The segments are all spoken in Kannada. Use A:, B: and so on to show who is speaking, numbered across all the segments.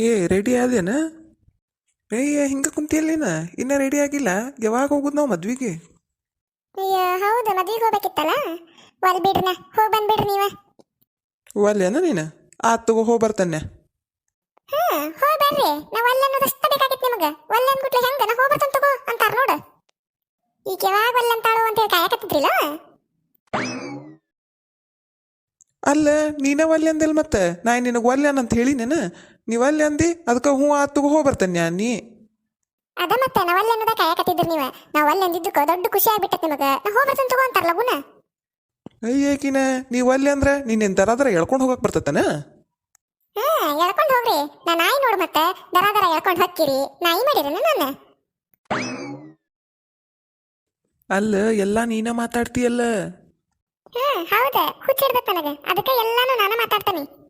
A: ಏ ರೆಡಿ ಆದೇನ? ಏಯ್ಯ ಹಿಂಗೆ ಕುಂತಿಯಲ್ಲೇನ? ಇನ್ನ ರೆಡಿ ಆಗಿಲ್ಲ. ಯಾವಾಗ ಹೋಗುದು ನಾವು ಮದ್ವಿಗೆ?
B: ಅಯ್ಯೋ ಹೌದು ಮದ್ವಿಗೆ ಹೋಗ್ಬೇಕಿತ್ತಲ್ಲ? ಒಲ್ ಬಿಡ್ರನ ಹೋಗಿ ಬಂದ್ಬಿಡ್ರಿ ನೀವ.
A: ಒಲ್ಲೇನ ನೀನು? ಆತ್ ತಗೋ ಹೋಗಿ ಬರ್ತಾನೆ.
B: ಹಾ ಹೋಗಿ ಬರ್ರಿ. ನಾ ಒಲ್ಲೆ ಅನ್ನೋದಷ್ಟ ಬೇಕಾಗಿತ್ತು ನಿಮಗೆ. ಒಲ್ಲೆ ಅಂದ್ಬಿಟ್ಲೆ ಹೆಂಗ? ನಾ ಹೋಗಿ ಬರ್ತಾನೆ ತಗೋ ಅಂತಾರ ನೋಡು. ಈಗ ಯಾವಾಗ ಒಲ್ಲೆ ಅಂತಾಳು ಅಂತೇಳಿ ಕಾಯಕತ್ತಿದ್ರಿಲ್ಲ?
A: ಅಲ್ಲ ನೀನ ಒಲ್ಲೆ ಅಂದಿಲ್ಲ ಮತ್ತೆ? ನಾ ನಿನಗೆ ಒಲ್ಲೆ ಅಂತ ಹೇಳಿ ನೀನು? ನೀವು ಒಲ್ಲೆ ಅಂದಿ? ಅದಕ್ಕೆ ಹ್ಞೂ ಆತು ಹೋಗಿ ಹೋಗಿ ನಾ? ನೀ
B: ಅದ ಮತ್ತೆ ನಾ ಒಲ್ಲೆ ಅನ್ನೋದ ಕಾಯಕತ್ತಿದ್ರಿ ನೀವ? ನಾ ಒಲ್ಲೆ ಅಂದಿದ್ದಕ್ಕೆ ದೊಡ್ಡ ಖುಷಿ ಆಗ್ಬಿಟ್ಟೈತೆ ನಿಮಗೆ. ನಾ ಹೋಗಿ ಬರ್ತಾನೆ ತಗೋ ಅಂತಾರ ಲಗುನ
A: ಅಯ್ಯಕಿನ ನೀವು ಒಲ್ಲೆ ಅಂದ್ರೆ ನೀನು ಎಂತಾರಾದ್ರ ಎಳ್ಕೊಂಡು ಹೋಗಕ್ಕೆ ಬರ್ತತನ?
B: ಹಾ ಎಳ್ಕೊಂಡು ಹೋಗ್ರಿ. ನಾ ನಾಯಿ ನೋಡು ಮತ್ತೆ. ದರ ದರ ಎಳ್ಕೊಂಡು ಹಾಕಿರಿ ನಾಯಿ ಮಾಡಿರೇನ ನಾನು?
A: ಅಲ್ಲ ಎಲ್ಲ ನೀನ ಮಾತಾಡ್ತೀಯಲ್ಲ?
B: ಹಾ ಹೌದ. ಹುಚ್ಚಿಡ್ಬೇಕು ನನಗೆ. ಅದಕ್ಕೆ ಎಲ್ಲಾನು ನಾನು ಮಾತಾಡ್ತಾನೆ.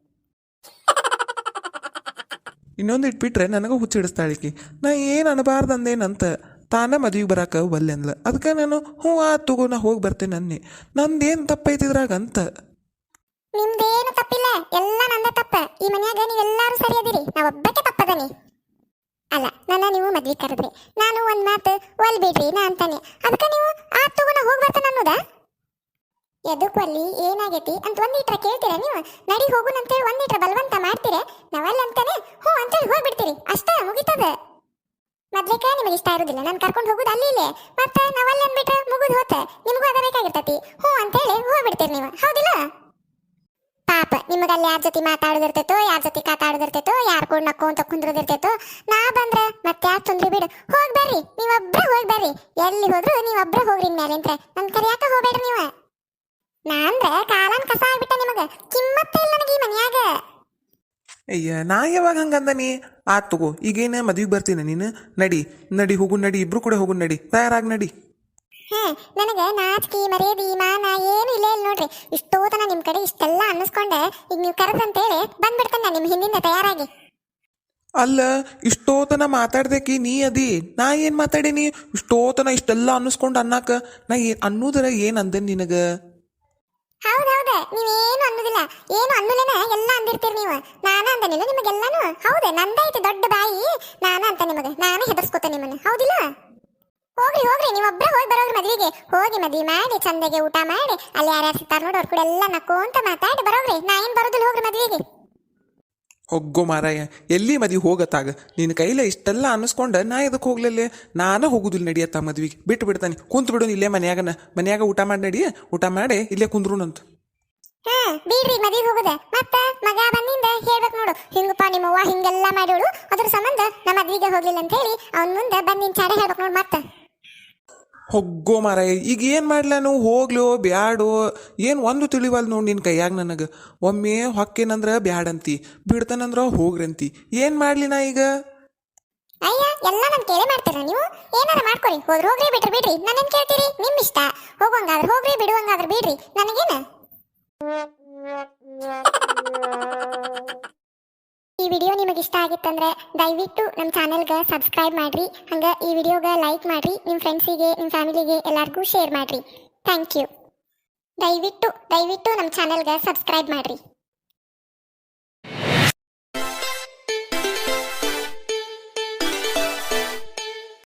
A: ಇನ್ನೊಂದು ಇಟ್ಬಿಟ್ರೆ ನನಗೆ ಹುಚ್ಚಿಡಿಸ್ತಾಳಿಕಿ ನಾ ಏನು ಅನ್ನಬಾರ್ದಂದೇನಂತ ತಾನ ಮದುವೆಗೆ ಬರಾಕ ಒಲ್ಲೆ ಅಂದ್ಲ. ಅದಕ್ಕೆ ನಾನು ಹ್ಞೂ ಆ ತಗೋ ನಾ ಹೋಗಿ ಬರ್ತೇನೆ ಅನ್ನಿ. ನಂದೇನು ತಪ್ಪೈತಿದ್ರಾಗ ಅಂತ
B: ನಿಮ್ದೇನು ತಪ್ಪಿಲ್ಲ. ಎಲ್ಲ ನಂದ ತಪ್ಪ. ಈ ಮನ್ಯಾಗ ನೀವೆಲ್ಲಾರು ಸರಿ ಅದಿರಿ ನಾ ಒಬ್ಬಕ್ಕೆ ತಪ್ಪದನಿ. ಅಲ್ಲ ನನ್ನ ನೀವು ಮದ್ವೆ ಕರೆದ್ರಿ. ನಾನು ಒಂದ್ ಮಾತು ಒಲ್ ಬಿಡ್ರಿ ನಾ ಅಂತಾನೆ. ಅದಕ್ಕೆ ನೀವು ಆ ತಗೋ ನಾ ಹೋಗಿ ಬರ್ತಾನೆ ಅನ್ನೋದ? ಎದಕ್ ಒಲ್ಲಿ ಏನಾಗೈತಿ ಅಂತ ಒಂದಿಟ್ರ ಕೇಳ್ತೀರ ನೀವು? ನಡಿ ಹೋಗುನ್ ಅಂತೇಳಿ ಒಂದಿಟ್ರ ಬಲವಂತ ಮಾಡ್ತೀರಿ? ನಾವಲ್ಲ ಅಂತಾನೆ ಹ್ಞೂ ಅಂತೇಳಿ ಹೋಗ್ಬಿಡ್ತೀರಿ. ಅಷ್ಟೇ ಮುಗಿತದ. ಮೊದ್ಲೇಕ ನಿಮಗೆ ಇಷ್ಟ ಇರೋದಿಲ್ಲ. ನಾನು ಕರ್ಕೊಂಡು ಹೋಗುದು ಅಲ್ಲಿ ಇಲ್ಲೇ. ಮತ್ತೆ ನಾವಲ್ಲ ಅಂದ್ಬಿಟ್ರೆ ಮುಗಿದು ಹೋತ. ನಿಮಗೂ ಅದ ಬೇಕಾಗಿರ್ತತಿ. ಹ್ಞೂ ಅಂತೇಳಿ ಹೋಗ್ಬಿಡ್ತೀರಿ ನೀವು. ಹೌದಿಲ್ಲ? ಪಾಪ ನಿಮಗೆ ಅಲ್ಲಿ ಯಾರ ಜೊತೆ ಮಾತಾಡೋದಿರ್ತೈತೋ, ಯಾರ ಜೊತೆ ಕಾತಾಡೋದಿರ್ತೈತೋ, ಯಾರು ಕೂಡ ನಕ್ಕೊಂತ ಕುಂದ್ರದಿರ್ತೈತೋ, ನಾ ಬಂದ್ರೆ ಮತ್ತೆ ಯಾರು ತೊಂದ್ರೆ ಬಿಡು. ಹೋಗ್ ಬರ್ರಿ, ನೀವೊಬ್ರ ಹೋಗ್ ಬರ್ರಿ. ಎಲ್ಲಿ ಹೋದ್ರು ನೀವೊಬ್ಬರೇ ಹೋಗ್ರಿ ಮೇಲೆ ಹೋಗ್ಬೇಡ್ರಿ ನೀವು ನಾ ಅಂದ್ರ ಕಾಲನ್ ಕಸ ಆಗ್ಬಿಟ್ಟ ನಿಮಗ. ಕಿಮ್ಮತ್ತ ಇಲ್ಲ ನನಗೆ ಈ ಮನ್ಯಾಗ.
A: ಅಯ್ಯ ನಾ ಯಾವಾಗ ಹಂಗಂದನಿ ಆತ್ ತಗೋ ಈಗೇನ ಮದ್ವಿಗೆ ಬರ್ತೀನಿ ನೀನು. ನಡಿ ನಡಿ ಹೋಗು ನಡಿ ಇಬ್ರು ಕೂಡ ಹೋಗು ನಡಿ. ತಯಾರಾಗಿ ನಡಿ.
B: ಹಾ ನನಗೆ ನಾಚಿಕೆ ಮರ್ಯಾದಿ ಮಾನ ಏನು ಇಲ್ಲ ಇಲ್ಲ ನೋಡ್ರಿ. ಇಷ್ಟೋತನ ನಿಮ್ ಕಡೆ ಇಷ್ಟೆಲ್ಲ ಅನ್ನಿಸ್ಕೊಂಡೆ. ಈಗ ನೀವು ಕರೆದಂತೇಳಿ ಬಂದ್ಬಿಡ್ತೇನೆ ನಿಮ್ ಹಿಂದಿಂದ ತಯಾರಾಗಿ.
A: ಅಲ್ಲ ಇಷ್ಟೋತನ ಮಾತಾಡ್ದೇಕಿ ನೀ ಅದಿ. ನಾ ಏನ್ ಮಾತಾಡೀನಿ? ಇಷ್ಟೋತನ ಇಷ್ಟೆಲ್ಲ ಅನ್ನಿಸ್ಕೊಂಡು ಅನ್ನಾಕ ನಾ ಏನು ಅನ್ನೋದರ ಏನು ಅಂದೆ ನಿನಗ?
B: ಹೌದೌದ ನೀವೇನು ಅನ್ನೋದಿಲ್ಲ. ಏನು ಅನ್ನಲೇನ ಎಲ್ಲ ಅಂದಿರ್ತೀರಿ ನೀವು. ನಾನ ಅಂದನಿಲ್ಲ ನಿಮಗೆಲ್ಲಾನು? ಹೌದ ನಂದೈತೆ ದೊಡ್ಡ ಬಾಯಿ. ನಾನ ಅಂತ ನಿಮಗೆ. ನಾನು ಹೆದರ್ಸ್ಕೊತ ನಿಮ್ಮನ್ನ. ಹೌದಿಲ್ಲ? ಹೋಗ್ರಿ ಹೋಗ್ರಿ. ನೀವೊಬ್ರ ಹೋಗಿ ಬರೋಗ್ರಿ ಮದ್ವಿಗೆ. ಹೋಗಿ ಮದ್ವಿ ಮಾಡಿ, ಚಂದಗೆ ಊಟ ಮಾಡಿ, ಅಲ್ಲಿ ಯಾರ್ಯಾರು ಸಿಗ್ತಾರ ನೋಡಿ, ಅವ್ರ ಕೂಡ ಎಲ್ಲ ನಕ್ಕೋಂತ ಮಾತಾಡಿ ಬರೋಗ್ರಿ ನಾ ಏನು ಬರೋದಿಲ್ಲ, ಹೋಗ್ರಿ ಮದ್ವಿಗೆ.
A: ಹೊಗ್ಗೋ ಮಾರಾಯ, ಎಲ್ಲಿ ಮದಿ ಹೋಗತ್ತಾಗ ನಿನ್ನ ಕೈಲೇ ಇಷ್ಟೆಲ್ಲ ಅನ್ನಿಸ್ಕೊಂಡ ನಾ ಎದಕ್ಕೆ ಹೋಗ್ಲಲ್ಲೇ? ನಾನು ಹೋಗುದಿಲ್ಲ ನಡಿಯತ್ತ ಮದ್ವಿಗೆ. ಬಿಟ್ಟು ಬಿಡ್ತಾನೆ. ಕುಂತು ಬಿಡು ಇಲ್ಲೇ ಮನ್ಯಾಗನ. ಮನ್ಯಾಗ ಊಟ ಮಾಡಿ ನಡಿಯ. ಊಟ ಮಾಡಿ, ಇಲ್ಲೇ ಕುಂದ್ರುನಂತ.
B: ಹಾ ಬೀಡ್ರಿ ಮದ್ವಿಗೆ ಹೋಗುದ. ಮತ್ತ, ಮಗ ಬಂದಿಂದ ಹೇಳ್ಬೇಕು ನೋಡು. ಹಿಂಗಪ್ಪ ನಿಮ್ಮವ್ವ ಹಿಂಗೆಲ್ಲ ಮಾಡೋಳು ಅದ್ರ ಸಂಬಂಧ ನಮ್ಮ ಮದ್ವಿಗೆ ಹೋಗ್ಲಿಲ್ಲ ಅಂತ ಹೇಳಿ, ಅವನ್ ಮುಂದೆ ಬಂದಿನ ಚಾಡೆ ಹೇಳ್ಬೇಕು ನೋಡು ಮತ್ತ.
A: ಹೊಗ್ಗೋ ಮಾರಾಯ. ಈಗ ಏನು ಮಾಡ್ಲಾನು ಹೋಗ್ಲೋ, ಬ್ಯಾಡೋ, ಏನು ಒಂದು ತಿಳಿವಲ್ ನೋಡಿ ನಿನ್ನ ಕೈಯಾಗ ನನಗೆ. ಒಮ್ಮೆ ಹೊಕ್ಕೇನಂದ್ರ ಬ್ಯಾಡಂತಿ, ಬಿಡ್ತಾನಂದ್ರ ಹೋಗ್ರಂತಿ. ಏನು ಮಾಡ್ಲಿ ನಾ ಈಗ?
B: ಅಯ್ಯ, ಎಲ್ಲ ನೀವು? ಹೋಗ್ರಿ ಬಿಡ್ರಿ. ಕೇಳ್ತೀರಿ? ಬಿಡುವಂಗಾದ್ರೆ ಬಿಡ್ರಿ. ನನಗೇನ? ವಿಡಿಯೋ ನಿಮಗೆ ಇಷ್ಟ ಆಗಿತ್ತಂದ್ರೆ ದಯವಿಟ್ಟು ನಮ್ಮ ಚಾನೆಲ್ಗೆ ಸಬ್ಸ್ಕ್ರೈಬ್ ಮಾಡಿರಿ, ಹಂಗೆ ಈ ವಿಡಿಯೋಗೆ ಲೈಕ್ ಮಾಡಿರಿ ನಿಮ್ಮ ಫ್ರೆಂಡ್ಸಿಗೆ ನಿಮ್ಮ ಫ್ಯಾಮಿಲಿಗೆ ಎಲ್ಲರಿಗೂ ಶೇರ್ ಮಾಡಿರಿ. ಥ್ಯಾಂಕ್ ಯು ದಯವಿಟ್ಟು ದಯವಿಟ್ಟು ನಮ್ಮ ಚಾನೆಲ್ಗೆ ಸಬ್ಸ್ಕ್ರೈಬ್ ಮಾಡ್ರಿ.